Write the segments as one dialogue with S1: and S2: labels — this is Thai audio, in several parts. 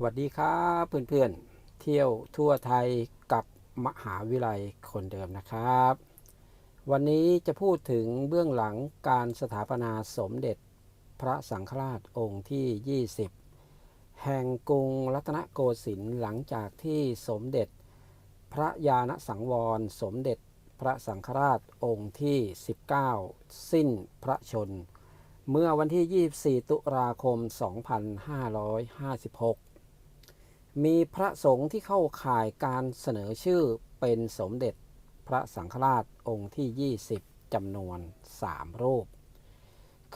S1: สวัสดีครับเพื่อนๆ เที่ยวทั่วไทยกับมหาวิทยาลัยคนเดิมนะครับ วันนี้จะพูดถึงเบื้องหลังการสถาปนาสมเด็จพระสังฆราชองค์ที่ 20 แห่งกรุงรัตนโกสินทร์หลังจากที่สมเด็จ พระยาณสังวร สมเด็จพระสังฆราชองค์ที่ 19 สิ้นพระชน เมื่อวันที่ 24 ตุลาคม 2556 มีพระสงฆ์ที่เข้าข่ายการเสนอชื่อเป็นสมเด็จพระสังฆราชองค์ที่ 20จำนวน 3 รูป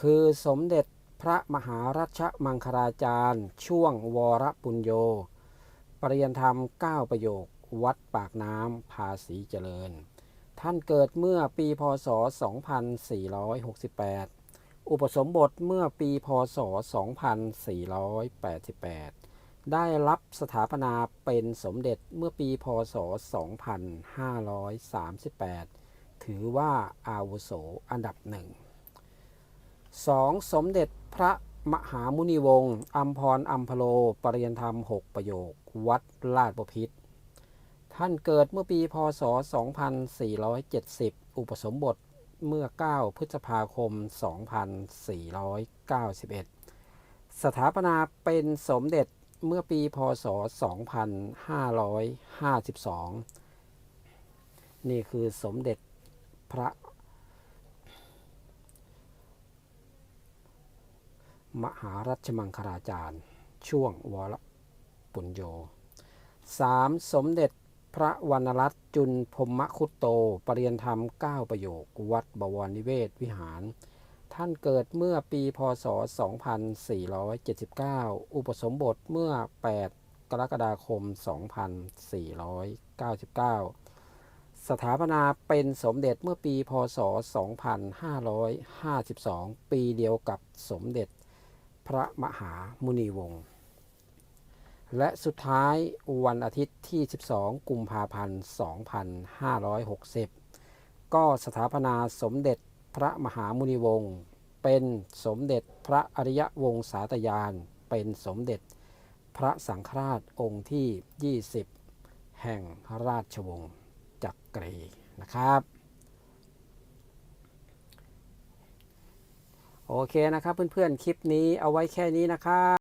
S1: คือสมเด็จพระมหารัชมังคลาจารย์ ช่วงวรปุญโย ปริยนธรรม 9 ประโยค วัดปากน้ำภาษีเจริญ ท่านเกิดเมื่อปีพศ 2468 อุปสมบทเมื่อปีพศ 2488 ได้รับสถาปนาเป็นสมเด็จเมื่อปีพศ 2538 ถือว่าอาวุโสอันดับหนึ่ง 2. สมเด็จพระมหามุนีวงศ์อัมพรอัมพโลปริยนธรรม 6 ประโยค วัดลาดบพิตท่านเกิดเมื่อปีพศ 2470 อุปสมบทเมื่อ 9 พฤษภาคม 2491 สถาปนาเป็นสมเด็จ เมื่อปีพศ 2552 นี่คือสมเด็จพระ มหารัชมังคลาจารย์ ช่วงวรปุญโย 3. สมเด็จพระวรรณรัตน์จุนพรหมคุตโตปริยนธรรม 9 ประโยค วัดบวรนิเวศวิหาร ท่านเกิดเมื่อปีพศ 2479 อุปสมบทเมื่อ 8 กรกฎาคม 2499 สถาปนาเป็นสมเด็จเมื่อปีพศ 2552 ปีเดียวกับสมเด็จพระมหามุนีวงศ์ และสุดท้ายวันอาทิตย์ที่ 12 กุมภาพันธ์ 2560 ก็สถาปนาสมเด็จ พระมหามุนีวงศ์เป็นสมเด็จพระอริยวงศาตยาน เป็นสมเด็จพระสังฆราชองค์ที่ 20 แห่งราชวงศ์จักรีนะครับ โอเคนะครับเพื่อนๆ คลิปนี้เอาไว้แค่นี้นะครับ